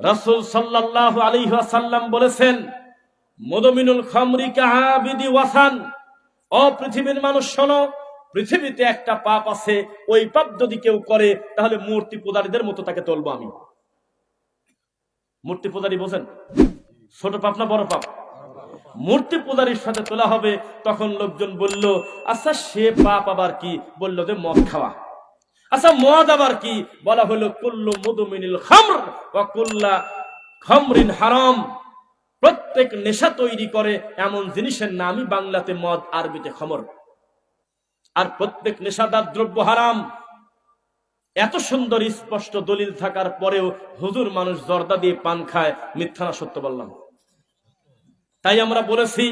রাসূল সাল্লাল্লাহু আলাইহি ওয়াসাল্লাম বলেছেন মদমিনুল খামরিকা আবিদি ওয়াসান। ও পৃথিবীর মানুষ, শোনো, পৃথিবীতে একটা পাপ আছে, ওই পাপ যদি কেউ করে, তাহলে মূর্তি পূজারীদের মতো তাকে তুলবো আমি। মূর্তি পূজারী বোঝেন? ছোট পাপ না বড় পাপ? মূর্তি পূজারীর সাথে তোলা হবে, তখন লোকজন বলল আচ্ছা সে পাপ আবার কি? বলল যে, মদ খাওয়া। আচ্ছা মদ আবার কি? বলা হলো, কুল্লু মুদমিনিল খামর বা কুল্লা খামরিন হারাম। প্রত্যেক নেশা তৈরি করে এমন জিনিসের নামই বাংলাতে মদ, আরবিতে খমর। আর প্রত্যেক নেশাদার দ্রব্য হারাম। এত সুন্দর স্পষ্ট দলিল থাকার পরেও হুজুর মানুষ জর্দা দিয়ে পান খায়, মিথ্যা না সত্য বললাম। তাই আমরা বলেছি,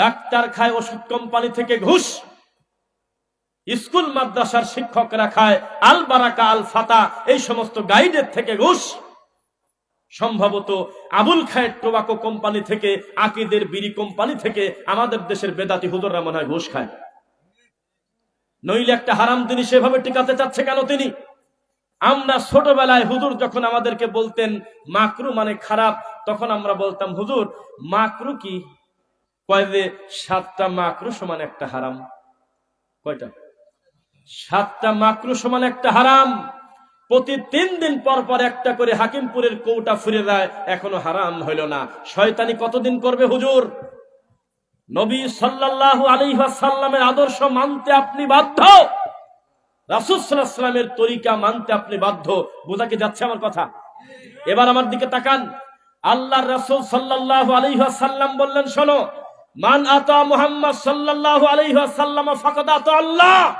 ডাক্তার খায় ওষুধ কোম্পানি থেকে ঘুষ স্কুল মাদ্রাসার শিক্ষকরা খায় আল বারাকা আল ফাতা এই সমস্ত গাইডের থেকে ঘুষ। সম্ভবত আবুল খায়ের টোবাকো কোম্পানি থেকে, আকিদের বিড়ি কোম্পানি থেকে আমাদের দেশের বেদাতি হুজুররা মনে হয় ঘুষ খায়। নইলে একটা হারাম তিনি সেভাবে টিকাতে চাচ্ছে কেন তিনি? আমরা ছোটবেলায় হুজুর যখন আমাদেরকে বলতেন, মাকরু মানে খারাপ, তখন আমরা বলতাম, হুজুর, মাকরু কি? কয় যে, সাতটা মাকরু সমান একটা হারাম। কয়টা? সাতটা মাকরু সমান একটা হারাম। প্রতি তিন দিন পর পর একটা করে হাকিমপুরের কৌটা ফিরে দেয়, এখনও হারাম হইল না। শয়তানি কতদিন করবে হুজুর? নবী সাল্লাল্লাহু আলাইহি ওয়াসাল্লামের আদর্শ মানতে আপনি বাধ্য। রাসূল সাল্লাল্লাহু তরিকা মানতে আপনি বাধ্য। বোঝা কি যাচ্ছে আমার কথা? এবার আমার দিকে তাকান। আল্লাহর রাসূল সাল্লাল্লাহু আলাইহি ওয়াসাল্লাম বললেন, শোনো, মান আতা মুহাম্মদ ওয়াসাল্লাম ফাকাদ আতা আল্লাহ।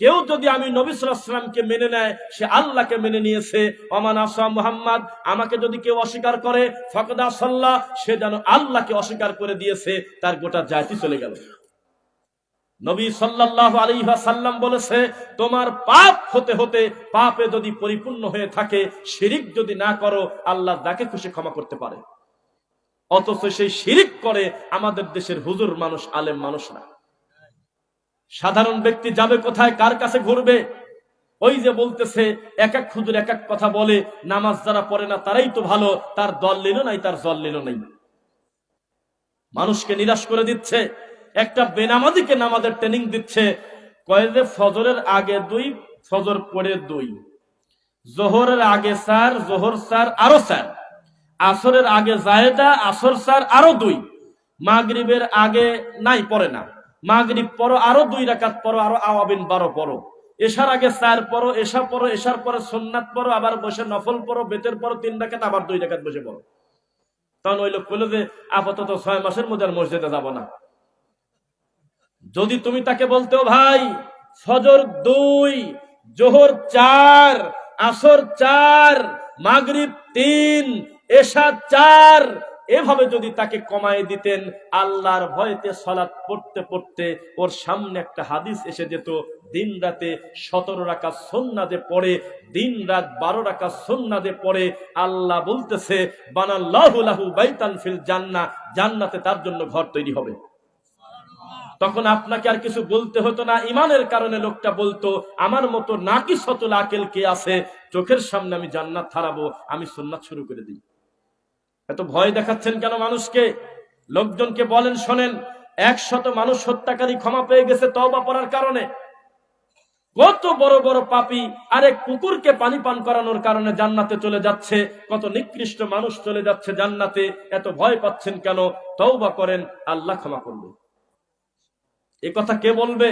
কেউ যদি আমি নবী সাল্লামকে মেনে নেয়, সে আল্লাহকে মেনে নিয়েছে। অমান আসা মুহাম্মদ, আমাকে যদি কেউ অস্বীকার করে, ফকদা সাল্লাহ সে যেন আল্লাহকে অস্বীকার করে দিয়েছে, তার গোটা জাতি চলে গেল। নবী সাল্লাল্লাহু আলাইহি সাল্লাম বলেছে, তোমার পাপ হতে হতে পাপে যদি পরিপূর্ণ হয়ে থাকে, শিরিক যদি না করো, আল্লাহ যাকে খুশি ক্ষমা করতে পারে। অথচ সেই শিরিক করে আমাদের দেশের হুজুর মানুষ, আলেম মানুষ না সাধারণ ব্যক্তি যাবে কোথায়, কার কাছে ঘুরবে? ওই যে বলতেছে, এক এক খুদুর এক এক কথা বলে, নামাজ যারা পড়ে না, তারাই তো ভালো, তার দল নিল নাই, তার জল নিল নাই। মানুষকে নিরাশ করে দিচ্ছে, একটা বেনামাজিকে নামাজের ট্রেনিং দিচ্ছে, কয়ে যে ফজরের আগে দুই, ফজর পরে দুই। জোহরের আগে স্যার জোহর স্যার আরও স্যার আসরের আগে জায়দা, আসর স্যার আরও দুই। মাগরিবের আগে নাই, পড়ে না। মাগরিব পরো আরও দুই রাকাত পরো আরও আওয়াবিন বারো পরো এশার আগে চার পরো এশা পরো এশার পরে সোননাথ পরো আবার বসে নফল পরো বেতের পরো তিন রাকাত, আবার দুই রাকাত বসে পড়ো। তখন ওই লোক বলল যে, আপাতত ছয় মাসের মধ্যে আর মসজিদে যাব না। যদি তুমি তাকে বলতে ভাই, ফজর দুই, জোহর চার, আসর চার, মাগরিব তিন, এশা চার এভাবে যদি তাকে কমায় দিতেন, আল্লাহর ভয়তে সলাৎ পড়তে পড়তে ওর সামনে একটা হাদিস এসে যেত, দিন রাতে সতেরো রাখা সন্নাদে পড়ে, দিন রাত বারো রাখা সন্নাদে পড়ে, আল্লাহ বলতেছে, বানাল্লাহু লাহু বাইতান ফিল জান্না জান্নাতে তার জন্য ঘর তৈরি হবে। তখন আপনাকে আর কিছু বলতে হতো না, ইমানের কারণে লোকটা বলতো, আমার মতো নাকি সতল আকেল কে আছে, চোখের সামনে আমি জান্নাত হারাবো, আমি সুন্নাত শুরু করে দিই। এত ভয় দেখাচ্ছেন কেন মানুষকে? লোকজনকে বলেন, শোনেন, একশত মানুষ হত্যাকারী ক্ষমা পেয়ে গেছে তওবা পড়ার কারণে। কত বড় বড় পাপি আরে কুকুরকে পানি পান করানোর কারণে জান্নাতে চলে যাচ্ছে, কত নিকৃষ্ট মানুষ চলে যাচ্ছে জান্নাতে, এত ভয় পাচ্ছেন কেন? তওবা করেন, আল্লাহ ক্ষমা করবে। এ কথা কে বলবে?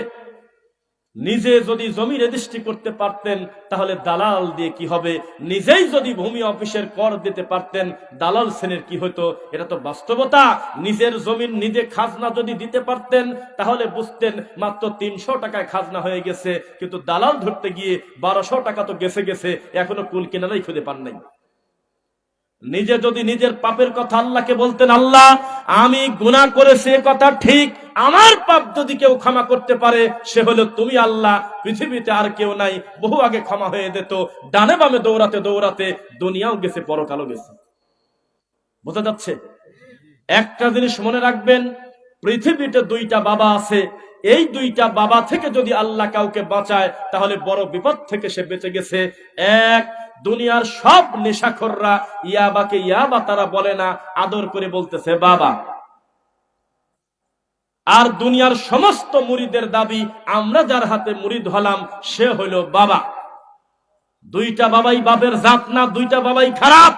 নিজে যদি জমি রেজিস্ট্রি করতে পারতেন, তাহলে দালাল দিয়ে কি হবে? নিজেই যদি ভূমি অফিসের কর দিতে পারতেন, দালাল শ্রেণির কি হতো এটা তো বাস্তবতা। নিজের জমির নিজে খাজনা যদি দিতে পারতেন, তাহলে বুঝতেন মাত্র তিনশো টাকায় খাজনা হয়ে গেছে। কিন্তু দালাল ধরতে গিয়ে বারোশো টাকা তো গেছে গেছে, এখনও কুল কেনারাই খুঁজে পান নাই। নিজে যদি নিজের পাপের কথা আল্লাহকে বলতেন, আল্লাহ, আমি গুনাহ করেছি এ কথা ঠিক, আমার পাপ যদি কেউ ক্ষমা করতে পারে, সে হলো তুমি আল্লাহ, পৃথিবীতে আর কেউ নাই, বহু আগে ক্ষমা হয়ে যেত, ডানে বামে দৌড়াতে দৌড়াতে দুনিয়াও গেছে পরকালও গেছে। বোঝা যাচ্ছে? একটা জিনিস মনে রাখবেন, পৃথিবীতে দুইটা বাবা আছে, এই দুইটা বাবা থেকে যদি আল্লাহ কাউকে বাঁচায়, তাহলে বড় বিপদ থেকে সে বেঁচে গেছে। এক দুনিয়ার সব নেশাখররা ইয়াবাকে ইয়াবা তারা বলে না, আদর করে বলতেছে, বাবা, আর দুনিয়ার সমস্ত মুরিদের দাবি আমরা যার হাতে মুরিদ হলাম সে হইল বাবা। দুইটা বাবাই বাপের জাত না, দুইটা বাবাই খারাপ।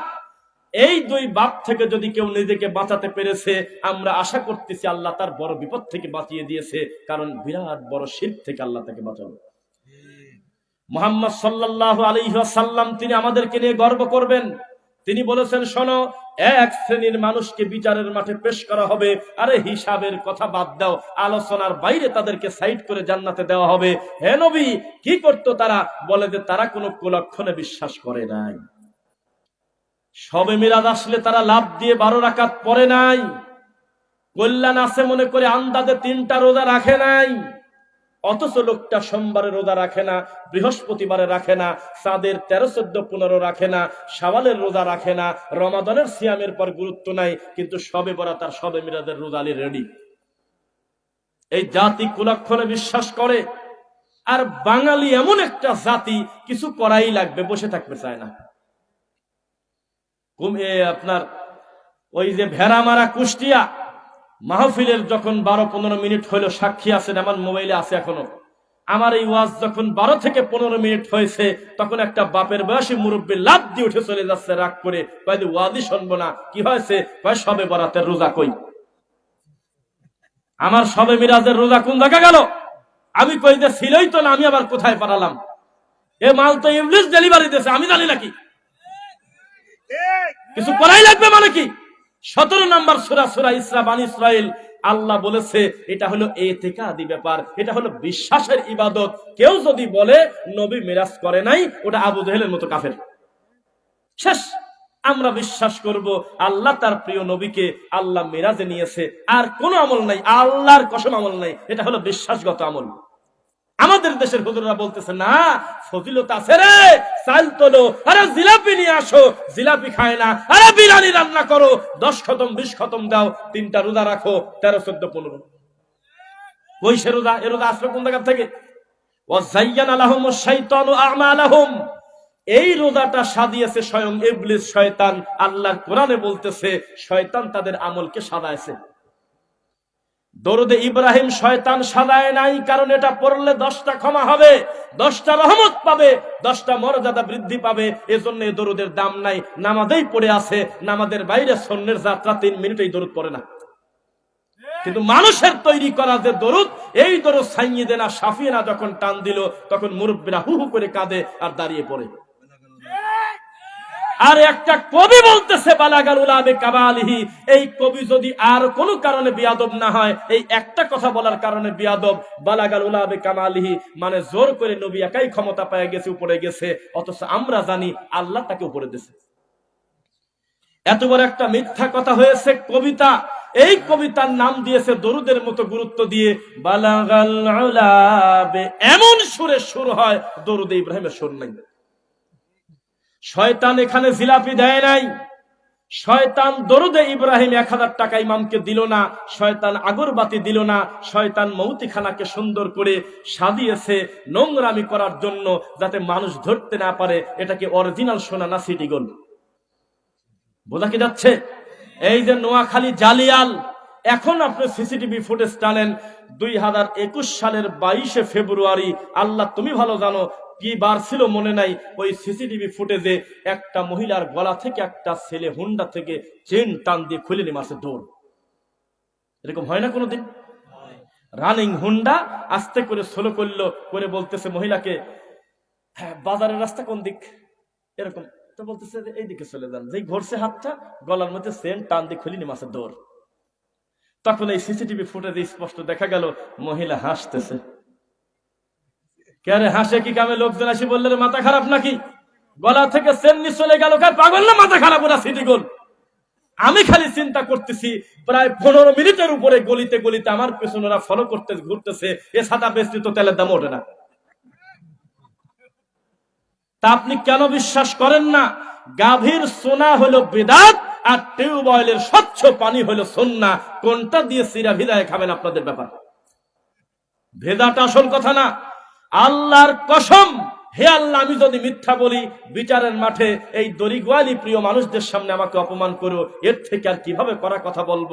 এই দুই বাপ থেকে যদি কেউ নিজেকে বাঁচাতে পেরেছে, আমরা আশা করতেছি আল্লাহ তার বড় বিপদ থেকে বাঁচিয়ে দিয়েছে, কারণ বিরাট বড় শির থেকে আল্লাহ তাকে বাঁচালো। মোহাম্মদ সাল্লাহ আলহাসাল্লাম তিনি আমাদেরকে নিয়ে গর্ব করবেন। তিনি বলেছেন, শোনো, এক শ্রেণির মানুষকে বিচারের মাঠে পেশ করা হবে, আরে হিসাবের কথা বাদ দাও, আলোচনার বাইরে তাদেরকে সাইড করে জান্নাতে দেওয়া হবে। হে নবী, কি করতো তারা? বলে যে তারা কোনো কুলক্ষণে বিশ্বাস করে নাই। সবে মিরাজ আসলে তারা লাভ দিয়ে বারো রাকাত পরে নাই। কল্যাণ আছে মনে করে আন্দাজে তিনটা রোজা রাখে নাই। অথচ লোকটা সোমবারে রোজা রাখে না, বৃহস্পতিবারে রাখে না, চাঁদের তেরো, চোদ্দ, পনেরো রাখে না সাওয়ালের রোজা রাখে না, রমাদনের সিয়ামের পর গুরুত্ব নাই, কিন্তু সবে বরা তার সবে মিরাজের রোজালি রেডি এই জাতি কুলক্ষণে বিশ্বাস করে, আর বাঙালি এমন একটা জাতি, কিছু করাই লাগবে, বসে থাকতে চায় না। আপনার ওই যে ভেড়া মারা কুষ্টিয়া মাহফিলের যখন বারো পনেরো মিনিট হইল সাক্ষী আছেন আমার মোবাইলে আছে এখনও। আমার এই ওয়াজ যখন বারো থেকে পনেরো মিনিট হয়েছে তখন একটা বাপের বয়সী মুরব্বী লাভ দিয়ে উঠে চলে যাচ্ছে রাগ করে। কয় যে ওয়াজই শুনব না কি হয়েছে? কয় সবে বরাতের রোজা কই? আমার সবে মিরাজের রোজা কোন জায়গা গেল? আমি কই যে ছিলই তো না আমি আবার কোথায় পাঠালাম এ মাল তো ইংলিশ ডেলিভারি দিয়েছে আমি জানি নাকি কিছু করাই লাগবে মানে কি? সতেরো নম্বর সুরা সুরা ইসরা, বান ইসরাইল আল্লাহ বলেছে, এটা হলো এ থেকে আদি ব্যাপার, এটা হলো বিশ্বাসের ইবাদত। কেউ যদি বলে, নবী মিরাজ করে নাই, ওটা আবু জহেলের মতো কাফের। শেষ, আমরা বিশ্বাস করব, আল্লাহ তার প্রিয় নবীকে আল্লাহ মিরাজে নিয়েছে, আর কোনো আমল নাই, আল্লাহর কসম আমল নাই, এটা হলো বিশ্বাসগত আমল। আমাদের দেশের হুজুররা বলতেছে, না, ফজিলত আছে রে, চাল তোলো, আরে জিলাপি নিয়ে আসো, জিলাপি খায় না, আরে বিরিয়ানি রান্না করো, দশ খতম, বিশ খতম দাও, তিনটা রোজা রাখো, তেরো, চোদ্দ, পনেরো। ওই সে রোজা, এ রোজা আসলো কোন জায়গা থেকে? এই রোজাটা সাজিয়েছে স্বয়ং ইবলিস, শয়তান। আল্লাহর কোরআনে বলতেছে, শয়তান তাদের আমলকে সাজাইছে। দরুদে ইব্রাহিম শয়তান সাদায় নাই, কারণ এটা পড়লে দশটা ক্ষমা হবে, দশটা রহমত পাবে, দশটা মর্যাদা বৃদ্ধি পাবে। এজন্য এই দরুদের দাম নাই নামাদেই পড়ে আছে নামাদের বাইরে সন্ন্যের যাত্রা তিন মিনিটেই দরুদ পড়ে না। কিন্তু মানুষের তৈরি করা যে দরুদ, এই দরুদ সাইয়ে দেনা সাফিয়ে না যখন টান দিল, তখন মুরব্বীরা হু হু করে কাঁদে আর দাঁড়িয়ে পড়ে। আর একটা কবি বলতেছে, বালাগাল উলাবে কাবালিহি এই কবি যদি আর কোনো কারণে বিয়াদব না হয়, এই একটা কথা বলার কারণে বিয়াদব, বালাগাল উলাবে কামালিহি মানে জোর করে নবী একাই ক্ষমতা পেয়ে গেছে, উপরে গেছে, অথচ আমরা জানি আল্লাহ তাকে উপরে দিয়েছে এত বড় একটা মিথ্যা কথা হয়েছে কবিতা। এই কবিতার নাম দিয়েছে দরুদের মতো গুরুত্ব দিয়ে, বালাগাল এমন সুরে সুর হয়, দরুদে ইব্রাহিমের সুর নাই। শয়তান এখানে জিলাপি দেয় নাই। শয়তান দরুদে ইব্রাহিম এক হাজার টাকা ইমামকে দিল না, শয়তান আগরবাতি দিল না, শয়তান মৌতিখানাকে সুন্দর করে সাজিয়েছে নোংরামি করার জন্য যাতে মানুষ ধরতে না পারে, এটাকে অরিজিনাল সোনা না সিটি গোল বোঝা কি যাচ্ছে? এই যে নোয়াখালী জালিয়াল, এখন আপনি সিসিটিভি ফুটেজ টানেন, দুই হাজার একুশ সালের বাইশে ফেব্রুয়ারি, আল্লাহ তুমি ভালো জানো কি বার ছিল মনে নাই, ওই সিসিটিভি ফুটেজে একটা মহিলার গলা থেকে একটা ছেলে হুন্ডা থেকে চেন টান দিয়ে খুলে নিয়ে মাসে দৌড়। এরকম হয় না কোনোদিন? রানিং হুন্ডা আস্তে করে সোলো করল, করে বলতেছে মহিলাকে হ্যাঁ বাজারের রাস্তা কোন দিক? এরকম, তো বলতেছে এইদিকে চলে যান। যেই ঘরছে হাতটা, গলার মধ্যে সেন টান দিয়ে খুলিনি মাছের দৌড়। তখন এই সিসিটিভি ফুটেজে স্পষ্ট দেখা গেল, মহিলা হাসতেছে। কে রে, হাসে কি কামে লোকজন আসি বললে মাথা খারাপ নাকি? গলা থেকে সেন্নি চলে গেল কার পাগল না মাথা খারাপ ওরা সিটি গোল? আমি খালি চিন্তা করতেছি, প্রায় পনেরো মিনিটের উপরে গলিতে গলিতে আমার পেছনে ওরা ফলো করতে ঘুরতেছে, এ সাদা তো তেলের দাম ওঠে না। তা আপনি কেন বিশ্বাস করেন না? গাভীর সোনা হলো বেদাত আর টিউবওয়েলের স্বচ্ছ পানি হলো সন্না। কোনটা দিয়ে সিরা ভিদায় খাবেন আপনাদের ব্যাপার? ভেদাটা আসল কথা না। আল্লাহর কসম, হে আল্লাহ, আমি যদি মিথ্যা বলি, বিচারের মাঠে এই দরিগোয়ালি প্রিয় মানুষদের সামনে আমাকে অপমান করো, এর থেকে আর কীভাবে করা কথা বলব?